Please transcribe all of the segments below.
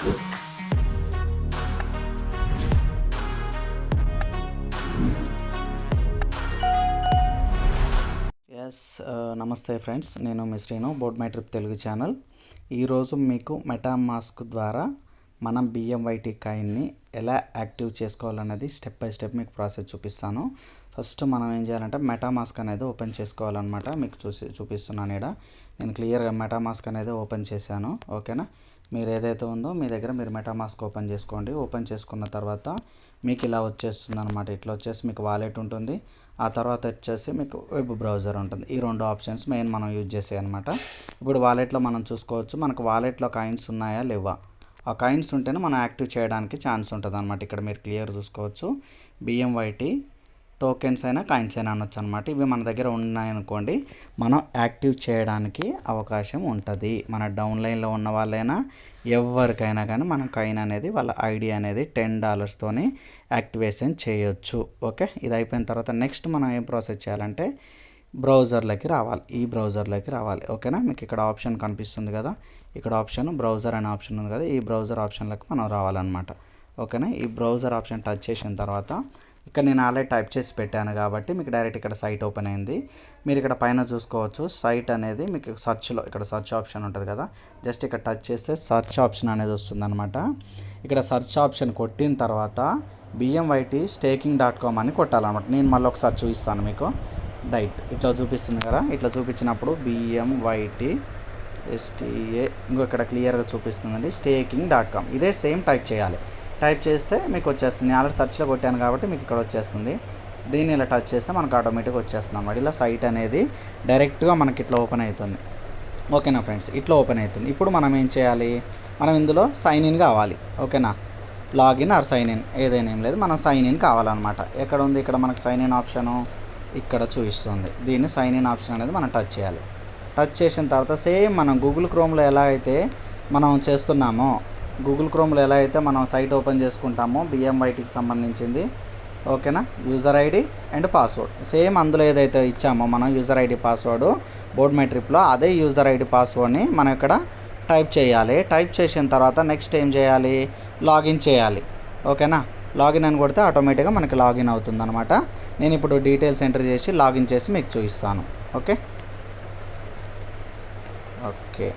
Yes uh, నమస్తే friends. నేను మిస్ట్రీను board my trip Telugu channel. ఈరోజు మీకు మెటామాస్క్ ద్వారా మనం బిఎంవైటీ కాయిన్ని ఎలా యాక్టివ్ చేసుకోవాలనేది స్టెప్ బై స్టెప్ మీకు ప్రాసెస్ చూపిస్తాను. ఫస్ట్ మనం ఏం చేయాలంటే మెటామాస్క్ అనేది ఓపెన్ చేసుకోవాలన్నమాట. మీకు చూసి చూపిస్తున్నాను ఇక్కడ నేను క్లియర్గా మెటామాస్క్ అనేది ఓపెన్ చేశాను. ఓకేనా? మీరు ఏదైతే ఉందో మీ దగ్గర మీరు మెటామాస్క్ ఓపెన్ చేసుకోండి. ఓపెన్ చేసుకున్న తర్వాత మీకు ఇలా వచ్చేస్తుంది అనమాట ఇట్లా వచ్చేసి మీకు వాలెట్ ఉంటుంది. ఆ తర్వాత వచ్చేసి మీకు వెబ్ బ్రౌజర్ ఉంటుంది. ఈ రెండు ఆప్షన్స్ మెయిన్ మనం యూజ్ చేసే అనమాట ఇప్పుడు వాలెట్లో మనం చూసుకోవచ్చు. మనకు వాలెట్లో కాయిన్స్ ఉన్నాయా? లేవా? ఆ కాయిన్స్ ఉంటేనే మనం యాక్టివ్ చేయడానికి ఛాన్స్ ఉంటుంది అనమాట ఇక్కడ మీరు క్లియర్ చూసుకోవచ్చు. బిఎంవైటీ టోకెన్స్ అయినా కాయిన్స్ అయినా అనొచ్చు అనమాట ఇవి మన దగ్గర ఉన్నాయనుకోండి మనం యాక్టివ్ చేయడానికి అవకాశం ఉంటుంది. మన డౌన్లైన్లో ఉన్న వాళ్ళైనా ఎవరికైనా కానీ మనం కాయిన్ అనేది వాళ్ళ ఐడి అనేది టెన్ డాలర్స్తోని యాక్టివేషన్ చేయొచ్చు. ఓకే? ఇది అయిపోయిన తర్వాత నెక్స్ట్ మనం ఏం ప్రాసెస్ చేయాలంటే బ్రౌజర్లోకి రావాలి. ఈ బ్రౌజర్లోకి రావాలి. ఓకేనా? మీకు ఇక్కడ ఆప్షన్ కనిపిస్తుంది కదా? ఇక్కడ ఆప్షన్ బ్రౌజర్ అనే ఆప్షన్ ఉంది కదా? ఈ బ్రౌజర్ ఆప్షన్లకు మనం రావాలన్నమాట. ఓకేనా? ఈ బ్రౌజర్ ఆప్షన్ టచ్ చేసిన తర్వాత ఇక్కడ నేను ఆల్రెడీ టైప్ చేసి పెట్టాను కాబట్టి మీకు డైరెక్ట్ ఇక్కడ సైట్ ఓపెన్ అయింది. మీరు ఇక్కడ పైన చూసుకోవచ్చు. సైట్ అనేది మీకు సర్చ్లో ఇక్కడ సర్చ్ ఆప్షన్ ఉంటుంది కదా? జస్ట్ ఇక్కడ టచ్ చేస్తే సర్చ్ ఆప్షన్ అనేది వస్తుందన్నమాట. ఇక్కడ సర్చ్ ఆప్షన్ కొట్టిన తర్వాత బిఎంవైటీ స్టేకింగ్ డాట్ కామ్ అని కొట్టాలన్నమాట. నేను మళ్ళీ ఒకసారి చూపిస్తాను మీకు. డైట్ ఇట్లా చూపిస్తుంది కదా? ఇట్లా చూపించినప్పుడు బిఎంవైటీ ఎస్టీఏ ఇంకో ఇక్కడ క్లియర్గా చూపిస్తుందండి. స్టేకింగ్ డాట్ కామ్ ఇదే సేమ్ టైప్ చేయాలి. టైప్ చేస్తే మీకు వచ్చేస్తుంది. ఆల్రెడీ సర్చ్లో కొట్టాను కాబట్టి మీకు ఇక్కడ వచ్చేస్తుంది. దీన్ని ఇలా టచ్ చేస్తే మనకు ఆటోమేటిక్గా వచ్చేస్తుంది అన్నమాట. ఇలా సైట్ అనేది డైరెక్ట్గా మనకి ఇట్లా ఓపెన్ అవుతుంది. ఓకేనా ఫ్రెండ్స్ ఇట్లా ఓపెన్ అవుతుంది. ఇప్పుడు మనం ఏం చేయాలి? మనం ఇందులో సైన్ ఇన్ కావాలి. ఓకేనా లాగిన్ ఆర్ సైన్ ఇన్ ఏదైనా ఏం లేదు. మనం సైన్ ఇన్ కావాలన్నమాట. ఎక్కడ ఉంది? ఇక్కడ మనకు సైన్ ఇన్ ఆప్షను ఇక్కడ చూపిస్తుంది. దీన్ని సైన్ ఇన్ ఆప్షన్ అనేది మనం టచ్ చేయాలి. టచ్ చేసిన తర్వాత సేమ్ మనం గూగుల్ క్రోమ్లో ఎలా అయితే మనం చేస్తున్నామో గూగుల్ క్రోమ్లో ఎలా అయితే మనం సైట్ ఓపెన్ చేసుకుంటామో బిఎంవైటీకి సంబంధించింది. ఓకేనా? User ID and password. Same అందులో ఏదైతే ఇచ్చామో మనం యూజర్ ఐడి పాస్వర్డ్ బోర్డ్ మెట్రిప్లో అదే యూజర్ ఐడి పాస్వర్డ్ని మనం ఇక్కడ టైప్ చేయాలి. టైప్ చేసిన తర్వాత నెక్స్ట్ ఏం చేయాలి? లాగిన్ చేయాలి. ఓకేనా? లాగిన్ అని కొడితే ఆటోమేటిక్గా మనకి లాగిన్ అవుతుంది అనమాట నేను ఇప్పుడు డీటెయిల్స్ ఎంటర్ చేసి లాగిన్ చేసి మీకు చూపిస్తాను. ఓకే? ఓకే.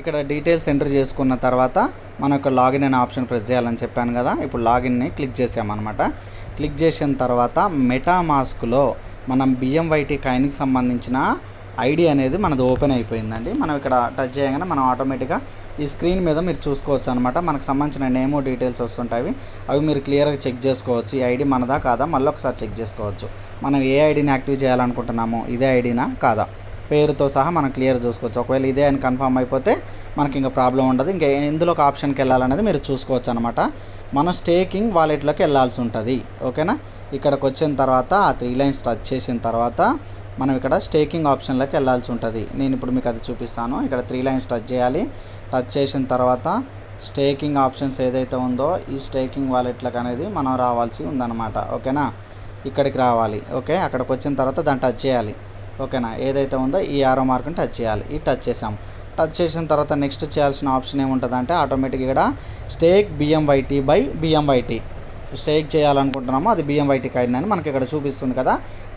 ఇక్కడ డీటెయిల్స్ ఎంటర్ చేసుకున్న తర్వాత మనకు లాగిన్ అనే ఆప్షన్ ప్రెస్ చేయాలని చెప్పాను కదా. ఇప్పుడు లాగిన్ని క్లిక్ చేసామన్నమాట. క్లిక్ చేసిన తర్వాత మెటామాస్క్లో మనం బిఎంవైటీ కాయిన్కి సంబంధించిన ఐడి అనేది మనది ఓపెన్ అయిపోయిందండి. మనం ఇక్కడ టచ్ చేయగానే మనం ఆటోమేటిక్గా ఈ స్క్రీన్ మీద మీరు చూసుకోవచ్చు అనమాట మనకు సంబంధించిన నేమో డీటెయిల్స్ వస్తుంటాయి. అవి మీరు క్లియర్గా చెక్ చేసుకోవచ్చు. ఈ ఐడి మనదా కాదా? మళ్ళీ ఒకసారి చెక్ చేసుకోవచ్చు. మనం ఏ ఐడిని యాక్టివ్ చేయాలనుకుంటున్నామో ఇదే ఐడినా కాదా? పేరుతో సహా మనం క్లియర్ చూసుకోవచ్చు. ఒకవేళ ఇదే అని కన్ఫర్మ్ అయిపోతే మనకి ఇంకా ప్రాబ్లం ఉండదు. ఇంకా ఎందులో ఒక ఆప్షన్కి వెళ్ళాలనేది మీరు చూసుకోవచ్చు అనమాట మనం స్టేకింగ్ వాలెట్లోకి వెళ్ళాల్సి ఉంటుంది. ఓకేనా? ఇక్కడికి వచ్చిన తర్వాత ఆ త్రీ లైన్స్ టచ్ చేసిన తర్వాత మనం ఇక్కడ స్టేకింగ్ ఆప్షన్లోకి వెళ్ళాల్సి ఉంటుంది. నేను ఇప్పుడు మీకు అది చూపిస్తాను. ఇక్కడ త్రీ లైన్స్ టచ్ చేయాలి. టచ్ చేసిన తర్వాత స్టేకింగ్ ఆప్షన్స్ ఏదైతే ఉందో ఈ స్టేకింగ్ వాలెట్లకు అనేది మనం రావాల్సి ఉందన్నమాట. ఓకేనా? ఇక్కడికి రావాలి. ఓకే? అక్కడికి వచ్చిన తర్వాత దాన్ని టచ్ చేయాలి. ఓకేనా? ఏదైతే ఉందో ఈ ఆరో మార్క్ని టచ్ చేయాలి. ఈ టచ్ చేసాం. టచ్ చేసిన తర్వాత నెక్స్ట్ చేయాల్సిన ఆప్షన్ ఏముంటుంది అంటే ఆటోమేటిక్గా ఇక్కడ stake BMYT by BMYT stake చేయాలనుకుంటున్నామో అది బిఎంవైటీ కాయిన్ అని మనకి ఇక్కడ చూపిస్తుంది కదా.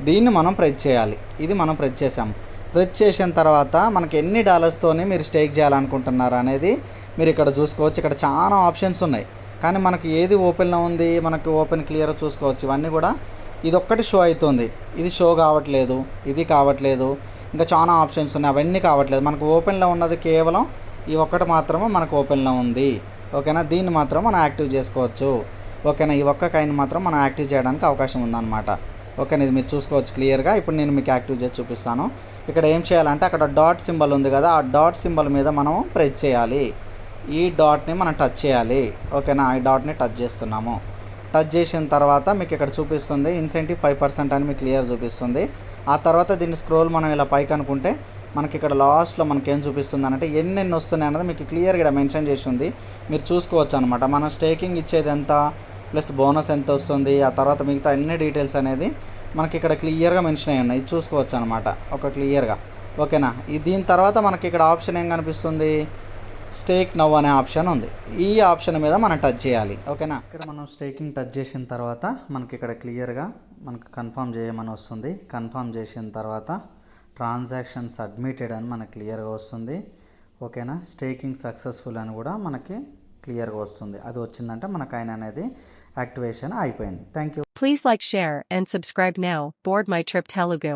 దీన్ని మనం ప్రెస్ చేయాలి. ఇది మనం ప్రెస్ చేసాం. ప్రెస్ చేసిన తర్వాత మనకి ఎన్ని డాలర్స్తోనే మీరు స్టేక్ చేయాలనుకుంటున్నారు అనేది మీరు ఇక్కడ చూసుకోవచ్చు. ఇక్కడ చాలా ఆప్షన్స్ ఉన్నాయి. కానీ మనకి ఏది ఓపెన్లో ఉంది? మనకి ఓపెన్ క్లియర్ చూసుకోవచ్చు. ఇవన్నీ కూడా ఇది ఒక్కటి షో అవుతుంది ఇది షో కావట్లేదు ఇది కావట్లేదు ఇంకా చాలా ఆప్షన్స్ ఉన్నాయి. అవన్నీ కావట్లేదు. మనకు ఓపెన్లో ఉన్నది కేవలం ఈ ఒక్కటి మాత్రమే మనకు ఓపెన్లో ఉంది. ఓకేనా? దీన్ని మాత్రం మనం యాక్టివ్ చేసుకోవచ్చు. ఓకేనా? ఈ ఒక్క కైన్ మాత్రం మనం యాక్టివ్ చేయడానికి అవకాశం ఉందన్నమాట. ఓకేనా? ఇది మీరు చూసుకోవచ్చు క్లియర్గా. ఇప్పుడు నేను మీకు యాక్టివ్ చేసి చూపిస్తాను. ఇక్కడ ఏం చేయాలంటే అక్కడ డాట్ సింబల్ ఉంది కదా ఆ డాట్ సింబల్ మీద మనం ప్రెస్ చేయాలి. ఈ డాట్ని మనం టచ్ చేయాలి. ఓకేనా? ఈ డాట్ని టచ్ చేస్తున్నాము. టచ్ చేసిన తర్వాత మీకు ఇక్కడ చూపిస్తుంది ఇన్సెంటివ్ ఫైవ్ పర్సెంట్ అని మీకు క్లియర్ చూపిస్తుంది. ఆ తర్వాత దీన్ని స్క్రోల్ మనం ఇలా పైకి అనుకుంటే మనకి ఇక్కడ లాస్ట్లో మనకి ఏం చూపిస్తుంది అంటే ఎన్నెన్ని వస్తున్నాయి అన్నది మీకు క్లియర్గా ఇక్కడ మెన్షన్ చేసి ఉంది మీరు చూసుకోవచ్చు అనమాట మన స్టేకింగ్ ఇచ్చేది ఎంత ప్లస్ బోనస్ ఎంత వస్తుంది ఆ తర్వాత మిగతా అన్ని డీటెయిల్స్ అనేది మనకి ఇక్కడ క్లియర్గా మెన్షన్ అయ్యి ఉన్నాయి. చూసుకోవచ్చు అనమాట ఒక క్లియర్గా ఓకేనా? ఈ దీని తర్వాత మనకి ఇక్కడ ఆప్షన్ ఏం కనిపిస్తుంది? స్టేక్ నవ్ అనే ఆప్షన్ ఉంది. ఈ ఆప్షన్ మీద మనం టచ్ చేయాలి. ఓకేనా? ఇక్కడ మనం స్టేకింగ్ టచ్ చేసిన తర్వాత మనకి ఇక్కడ క్లియర్గా మనకు కన్ఫర్మ్ చేయమని వస్తుంది. కన్ఫర్మ్ చేసిన తర్వాత ట్రాన్సాక్షన్ సబ్మిటెడ్ అని మనకు క్లియర్గా వస్తుంది. ఓకేనా? స్టేకింగ్ సక్సెస్ఫుల్ అని కూడా మనకి క్లియర్గా వస్తుంది. అది వచ్చిందంటే మన కాయిన్ అనేది యాక్టివేషన్ అయిపోయింది. Thank you Please like, share, and subscribe now. Board My Trip Telugu.